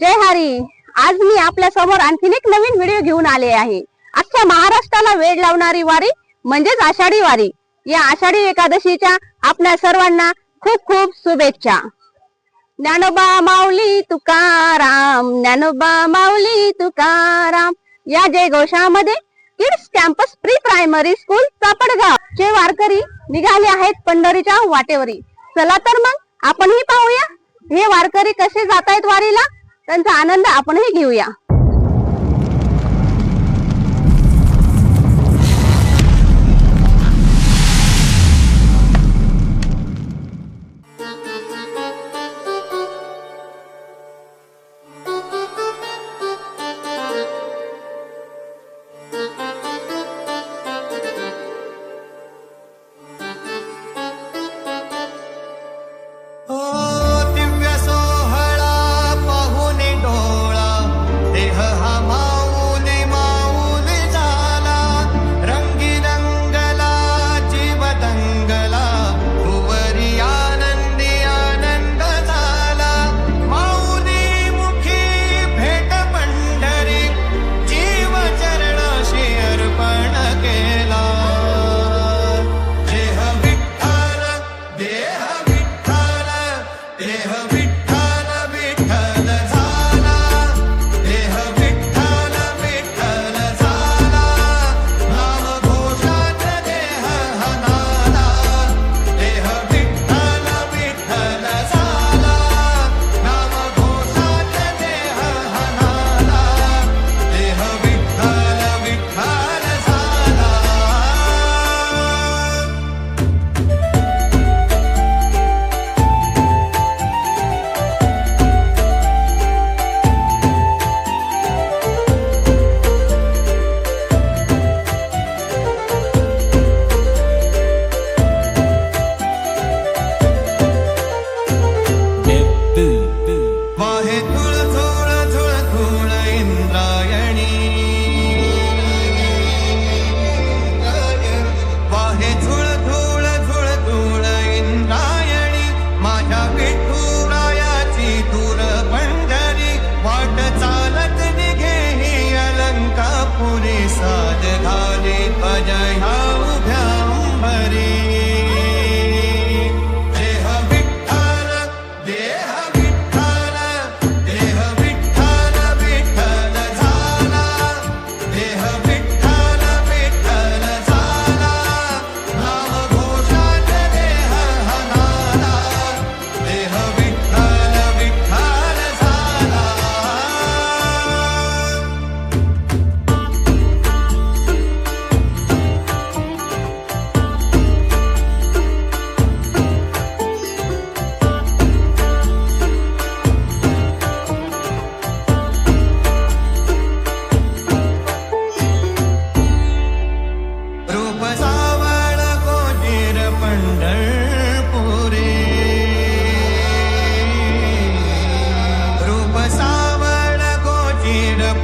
जय हरी. आज मी आपल्यासमोर आणखीन एक नवीन व्हिडिओ घेऊन आले आहे. अख्ख्या महाराष्ट्राला वेळ लावणारी वारी म्हणजेच आषाढी वारी. या आषाढी एकादशीच्या आपल्या सर्वांना खूप खूप शुभेच्छा. ज्ञानोबा माऊली तुकाराम ज्ञानोबा माऊली तुकाराम. या जयघोषामध्ये kids campus pre primary school Chapadgaon चे वारकरी निघाले आहेत पंढरीच्या वाटेवरी. चला तर मग आपणही पाहूया. हे वारकरी कसे जात आहेत वारीला? त्यांचा आनंद आपणही घेऊया.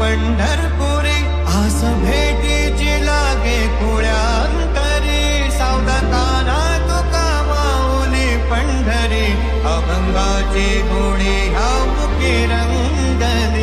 पंढरपुरी आस भेटीची लागे कुळ्यांतरी सावधताना तुका माऊली पंढरी अभंगाची गोडी हा मुखी रंगली.